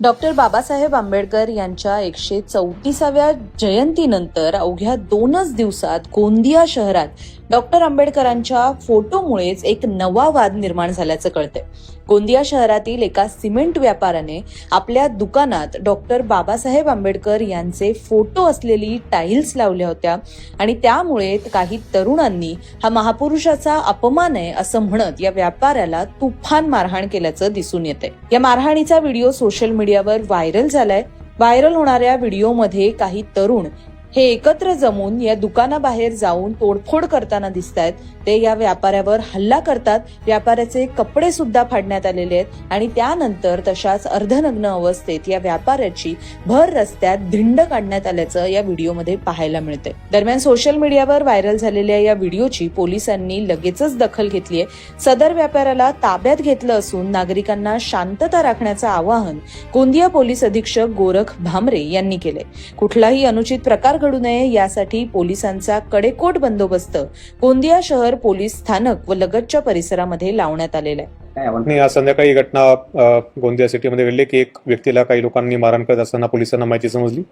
Doctor Babasaheb Ambedkar यांच्या एकशे चौतीसाव्या जयंतीनंतर अवघ्या दोनच दिवसात गोंदिया शहरात डॉक्टर आंबेडकरांच्या फोटोमुळेच एक नवा वाद निर्माण झाल्याचं कळतंय. गोंदिया शहरातील एका सिमेंट व्यापाऱ्याने आपल्या दुकानात डॉक्टर बाबासाहेब आंबेडकर यांचे फोटो असलेली टाईल्स लावल्या होत्या आणि त्यामुळे काही तरुणांनी हा महापुरुषाचा अपमान आहे असं म्हणत या व्यापाऱ्याला तुफान मारहाण केल्याचं दिसून येते या मारहाणीचा व्हिडिओ सोशल मीडियावर व्हायरल झालाय. व्हायरल होणाऱ्या व्हिडिओमध्ये काही तरुण हे एकत्र जमून या दुकानाबाहेर जाऊन तोडफोड करताना दिसत आहेत ते या व्यापाऱ्यावर हल्ला करतात. व्यापाऱ्याचे कपडे सुद्धा फाडण्यात आलेले आहेत आणि त्यानंतर तशाच अर्धनग्न अवस्थेत या व्यापाऱ्याची भर रस्त्यात धिंड काढण्यात आल्याचं या व्हिडिओमध्ये पाहायला मिळते दरम्यान सोशल मीडियावर व्हायरल झालेल्या या व्हिडिओची पोलिसांनी लगेचच दखल घेतली आहे. सदर व्यापाऱ्याला ताब्यात घेतलं असून नागरिकांना शांतता राखण्याचं आवाहन गोंदिया पोलीस अधीक्षक गोरख भामरे यांनी केले कुठलाही अनुचित प्रकार घडू नये यासाठी पोलिसांचा कडेकोट बंदोबस्त. गोंदिया शहर पोलीस स्थानक व लगतच्या परिसरामध्ये लावण्यात आलेला आहे. काय आज संध्याकाळी घटना गोंदिया सिटीमध्ये घडली की एक व्यक्तीला काही लोकांनी मारहाण करत असताना पोलिसांना माहिती समजली.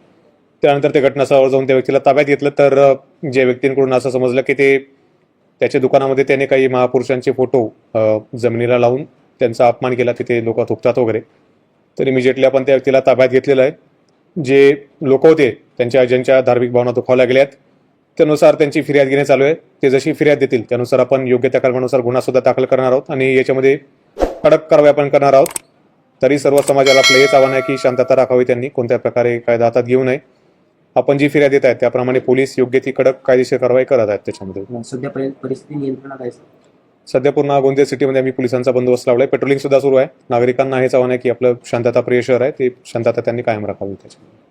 त्यानंतर ते घटनास्थळावर जाऊन त्या व्यक्तीला ताब्यात घेतलं. तर ज्या व्यक्तींकडून असं समजलं की ते त्याच्या दुकानामध्ये त्याने काही महापुरुषांचे फोटो जमिनीला लावून त्यांचा अपमान केला. तिथे लोक थुकतात वगैरे. तर इमिजिएटली आपण त्या व्यक्तीला ताब्यात घेतलेलं आहे. जे लोक होते त्यांच्या ज्यांच्या धार्मिक भावना दुखावल्या गेल्या आहेत त्यानुसार त्यांची फिर्याद घेणे चालू आहे. ते जशी फिर्याद देतील त्यानुसार आपण योग्य त्या कलमानुसार गुन्हा सुद्धा दाखल करणार आहोत आणि याच्यामध्ये कडक कारवाई आपण करणार आहोत. तरी सर्व समाजाला आपलं हेच आव्हान आहे की शांतता राखावी त्यांनी. कोणत्या प्रकारे कायदा हातात घेऊ नये. आपण जी फिर्याद देत आहेत त्याप्रमाणे पोलीस योग्य ती कडक कायदेशीर कारवाई करत आहेत त्याच्यामध्ये. सध्या परि- परिस्थिती नियंत्रणात आहे सध्या पूर्ण गोंदिया सिटीमध्ये आम्ही पोलिसांचा बंदोबस्त लावलाय. पेट्रोलिंग सुद्धा सुरू आहे. नागरिकांना हेच आव्हान आहे की आपलं शांतताप्रिय शहर आहे. ते शांतता त्यांनी कायम राखावी त्याच्यामध्ये.